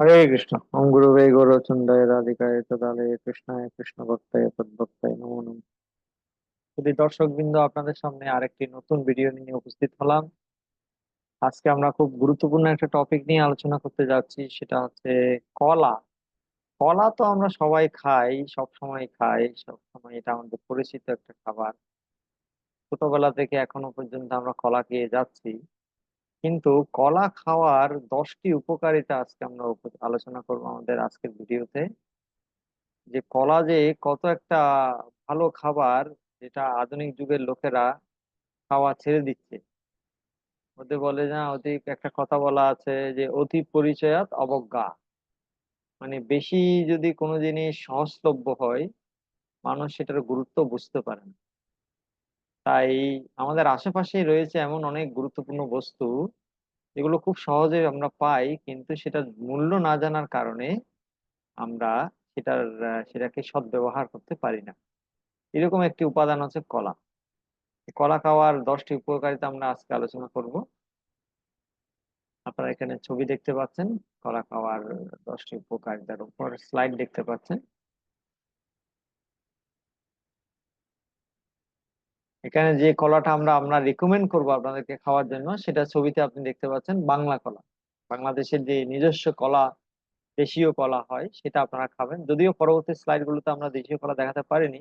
হরে কৃষ্ণ। ওম গুরুবে গৌরচন্দ্রায় রাধিকায় তদালয়ে কৃষ্ণায় কৃষ্ণ ভক্তায় তদ্ভক্তায় নমো নমঃ। যদি দর্শক বিন্দু আপনাদের সামনে আরেকটি নতুন ভিডিও নিয়ে উপস্থিত হলাম। আজকে আমরা খুব গুরুত্বপূর্ণ একটা টপিক নিয়ে আলোচনা করতে যাচ্ছি, সেটা হচ্ছে কলা। কলা তো আমরা সবাই খাই, সব সময় খাই, সব সময় এটা আমাদের পরিচিত একটা খাবার। ছোটবেলা থেকে এখনও পর্যন্ত আমরা কলা খেয়ে যাচ্ছি। কিন্তু কলা খাওয়ার দশটি উপকারিতা আজকে আমরা আলোচনা করব আমাদের আজকের ভিডিওতে। যে কলা যে কত একটা ভালো খাবার যেটা আধুনিক যুগের লোকেরা খাওয়া ছেড়ে দিচ্ছে। ওদের বলে না, অধিক একটা কথা বলা আছে যে অতি পরিচয়াত অবজ্ঞা। মানে বেশি যদি কোনো জিনিস সহজলভ্য হয়, মানুষ সেটার গুরুত্ব বুঝতে পারে না। তাই আমাদের আশেপাশেই রয়েছে এমন অনেক গুরুত্বপূর্ণ বস্তু, যেগুলো খুব সহজে আমরা পাই, কিন্তু সেটার মূল্য না জানার কারণে আমরা সেটার সেটাকে সদ্ব্যবহার করতে পারি না। এরকম একটি উপাদান হচ্ছে কলা। কলা খাওয়ার দশটি উপকারিতা আমরা আজকে আলোচনা করব। আপনারা এখানে ছবি দেখতে পাচ্ছেন, কলা খাওয়ার দশটি উপকারিতার উপর স্লাইড দেখতে পাচ্ছেন। এখানে যে কলাটা আমরা আমরা রিকমেন্ড করব আপনাদেরকে খাওয়ার জন্য, সেটা ছবিতে আপনি দেখতে পাচ্ছেন বাংলা কলা। বাংলাদেশের যে নিজস্ব কলা, দেশীয় কলা হয়, সেটা আপনারা খাবেন। যদিও পরবর্তী স্লাইড গুলোতে আমরা দেশীয় কলা দেখাতে পারিনি,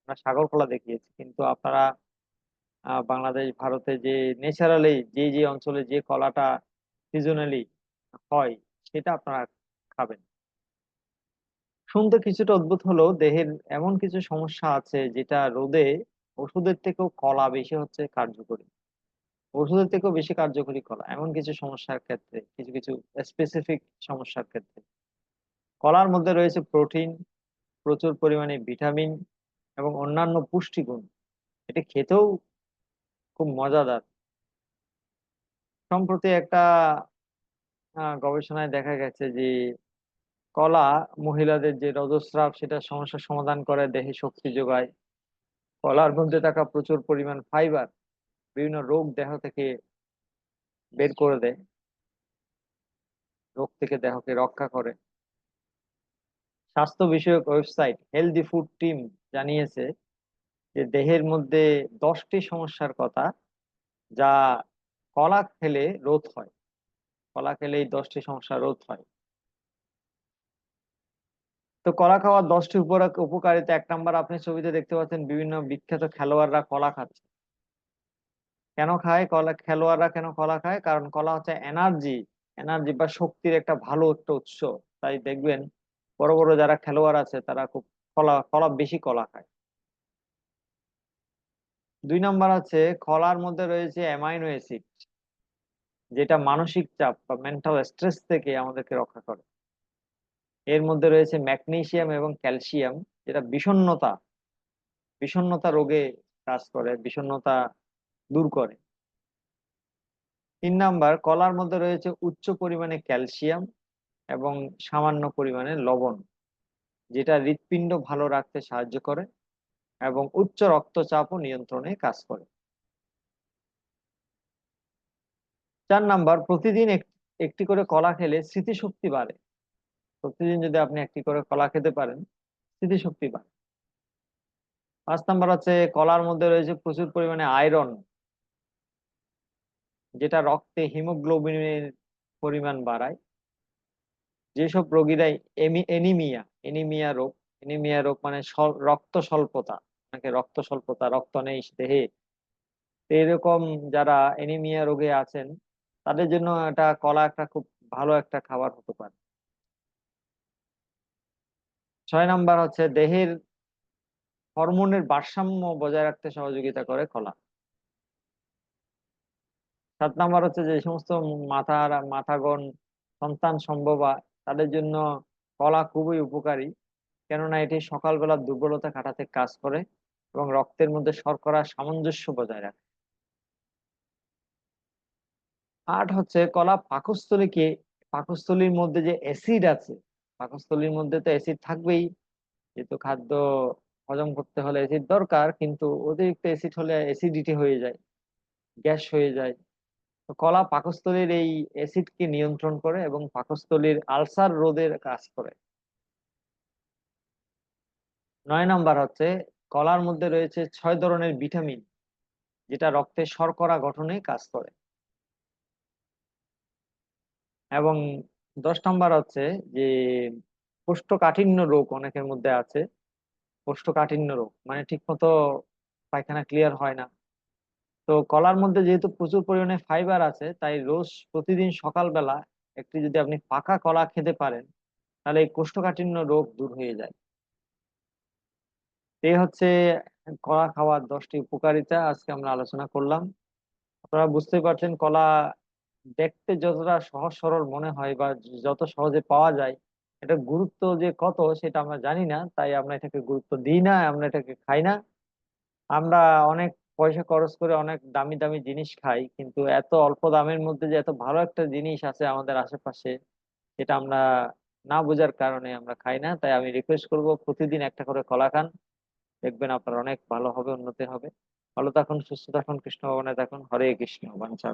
আমরা সাগর কলা দেখিয়েছি, কিন্তু আপনারা বাংলাদেশ, ভারতে যে ন্যাচারালি যে যে অঞ্চলে যে কলাটা সিজনালি হয়, সেটা আপনারা খাবেন। শুনতে কিছুটা অদ্ভুত হলেও দেহের এমন কিছু সমস্যা আছে, যেটা রোদে ওষুধের থেকেও কলা বেশি হচ্ছে কার্যকরী। ওষুধের থেকেও বেশি কার্যকরী কলা, এমন কিছু সমস্যার ক্ষেত্রে, কিছু কিছু স্পেসিফিক সমস্যার ক্ষেত্রে। কলার মধ্যে রয়েছে প্রোটিন প্রচুর পরিমাণে ভিটামিন এবং অন্যান্য পুষ্টিগুণ। এটা খেতেও খুব মজাদার। সম্প্রতি একটা গবেষণায় দেখা গেছে যে, কলা মহিলাদের যে রজস্রাব সেটা সমস্যার সমাধান করে, দেহে শক্তি যোগায়। কলার মধ্যে থাকা প্রচুর পরিমাণ ফাইবার বিভিন্ন রোগ দেহ থেকে বের করে দেয়। রোগ থেকে দেহকে রক্ষা করে। স্বাস্থ্য বিষয়ক ওয়েবসাইট হেলদি ফুড টিম জানিয়েছে যে দেহের মধ্যে দশটি সমস্যার কথা যা কলা খেলে রোধ হয়। কলা খেলে এই দশটি সমস্যা রোধ হয়। তো কলা খাওয়ার দশটি উপকারিতা, এক নাম্বার আপনি ছবিতে দেখতে পাচ্ছেন বিভিন্ন বিখ্যাত খেলোয়াড়রা কলা খাচ্ছে। কেন খায়? কলা, খেলোয়াড়রা কেন কলা খায়? কারণ কলা হচ্ছে এনার্জি এনার্জি বা শক্তির একটা ভালো একটা উৎস। তাই দেখবেন বড় বড় যারা খেলোয়াড় আছে তারা খুব কলা কলা বেশি কলা খায়। দুই নাম্বার আছে কলার মধ্যে রয়েছে অ্যামাইনো অ্যাসিড, যেটা মানসিক চাপ বা মেন্টাল স্ট্রেস থেকে আমাদেরকে রক্ষা করে। এর মধ্যে রয়েছে ম্যাগনেশিয়াম এবং ক্যালসিয়াম, যেটা বিষণ্ণতা বিষণ্ণতা রোগে কাজ করে, বিষণ্ণতা দূর করে। তিন নাম্বার, কলার মধ্যে রয়েছে উচ্চ পরিমাণে ক্যালসিয়াম এবং সামান্য পরিমাণে লবণ, যেটা হৃৎপিণ্ড ভালো রাখতে সাহায্য করে এবং উচ্চ রক্তচাপও নিয়ন্ত্রণে কাজ করে। চার নাম্বার, প্রতিদিন এক- একটি করে কলা খেলে স্মৃতিশক্তি বাড়ে। প্রতিদিন যদি আপনি একটি করে কলা খেতে পারেন, স্মৃতিশক্তি বাড়ে। পাঁচ নাম্বার হচ্ছে, কলার মধ্যে রয়েছে প্রচুর পরিমাণে আয়রন যেটা রক্তে হিমোগ্লোবিনের পরিমাণ বাড়ায়। যেসব রোগীরা এনিমিয়া এনিমিয়া রোগ এনিমিয়া রোগ মানে রক্ত স্বল্পতা অনেকে রক্ত স্বল্পতা, রক্ত নেই দেহে। এরকম যারা এনিমিয়া রোগে আছেন, তাদের জন্য এটা কলা একটা খুব ভালো একটা খাবার হতে পারে। ছয় নাম্বার হচ্ছে দেহের হরমোনের ভারসাম্য বজায় রাখতে সহযোগিতা করে কলা। সাত নাম্বার হচ্ছে যে, সমস্ত মাথার, মাথাগণ, সন্তান, সম্ভবা, তাদের জন্য কলা খুবই উপকারী। কেননা এটি সকালবেলা দুর্বলতা কাটাতে কাজ করে এবং রক্তের মধ্যে শর্করা সামঞ্জস্য বজায় রাখে। আট হচ্ছে কলা পাকস্থলীকে, পাকস্থলীর মধ্যে যে অ্যাসিড আছে পাকস্থলীর মধ্যে তো অ্যাসিড থাকবেই। যেহেতু খাদ্য হজম করতে হলে অ্যাসিড দরকার, কিন্তু অতিরিক্ত অ্যাসিড হলে অ্যাসিডিটি হয়ে যায়, গ্যাস হয়ে যায়। তো কলা পাকস্থলীর এই অ্যাসিডকে নিয়ন্ত্রণ করে এবং পাকস্থলীর আলসার রোধের কাজ করে। নয় নাম্বার হচ্ছে, কলার মধ্যে রয়েছে ছয় ধরনের ভিটামিন, যেটা রক্তে শর্করা গঠনে কাজ করে। এবং দশ নম্বর হচ্ছে যে কোষ্ঠকাঠিন্য রোগ অনেকের মধ্যে আছে। কোষ্ঠকাঠিন্য রোগ মানে ঠিক মতো পায়খানা ক্লিয়ার হয় না। তো কলার মধ্যে যেহেতু প্রচুর পরিমাণে ফাইবার আছে, তাই রোজ প্রতিদিন সকালবেলা একটি যদি আপনি পাকা কলা খেতে পারেন, তাহলে এই কোষ্ঠকাঠিন্য রোগ দূর হয়ে যায়। এই হচ্ছে কলা খাওয়ার দশটি উপকারিতা, আজকে আমরা আলোচনা করলাম। আপনারা বুঝতেই পারছেন কলা দেখতে যতটা সহজ সরল মনে হয় বা যত সহজে পাওয়া যায় এটা গুরুত্ব যে কত সেটা আমরা জানি না, তাই আমরা এটাকে গুরুত্ব দিই না, আমরা এটাকে খাই না। আমরা অনেক পয়সা খরচ করে অনেক দামি দামি জিনিস খাই, কিন্তু এত অল্প দামের মধ্যে যে এত ভালো একটা জিনিস আছে আমাদের আশেপাশে, সেটা আমরা না বোঝার কারণে আমরা খাই না। তাই আমি রিকোয়েস্ট করব প্রতিদিন একটা করে কলা খান। দেখবেন আপনার অনেক ভালো হবে, উন্নতি হবে। ভালো থাকুন, সুস্থ থাকুন, কৃষ্ণ ভবনে থাকুন। হরে কৃষ্ণ বাঞ্ছা